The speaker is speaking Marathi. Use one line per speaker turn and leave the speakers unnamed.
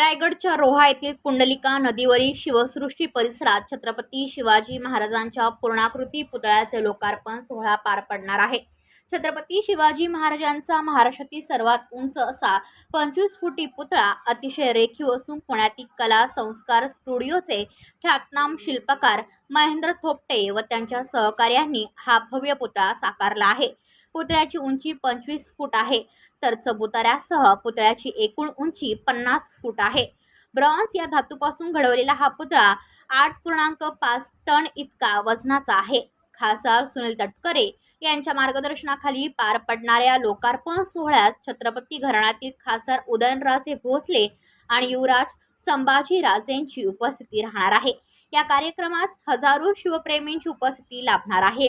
रायगडच्या रोहा येथील कुंडलिका नदीवरील शिवसृष्टी परिसरात छत्रपती शिवाजी महाराजांच्या पूर्णाकृती पुतळ्याचे लोकार्पण सोहळा पार पडणार आहे. छत्रपती शिवाजी महाराजांचा महाराष्ट्रातील सर्वात उंच असा पंचवीस फुटी पुतळा अतिशय रेखीव असून पुण्यातील कला संस्कार स्टुडिओचे ख्यातनाम शिल्पकार महेंद्र थोपटे व त्यांच्या सहकार्यांनी हा भव्य पुतळा साकारला आहे. पुतळ्याची उंची पंचवीस फूट आहे. तर चबुताऱ्यासह पुतळ्याची एकूण उंची पन्नास फूट आहे. ब्रॉन्झ या धातूपासून घडवलेला हा पुतळा आठ पूर्णांक पाच टन इतका वजनाचा आहे. खासदार सुनील तटकरे यांच्या मार्गदर्शनाखाली पार पडणाऱ्या लोकार्पण सोहळ्यास छत्रपती घराण्यातील खासदार उदयनराजे भोसले आणि युवराज संभाजीराजेंची उपस्थिती राहणार आहे. या कार्यक्रमास हजारो शिवप्रेमींची उपस्थिती लाभणार आहे.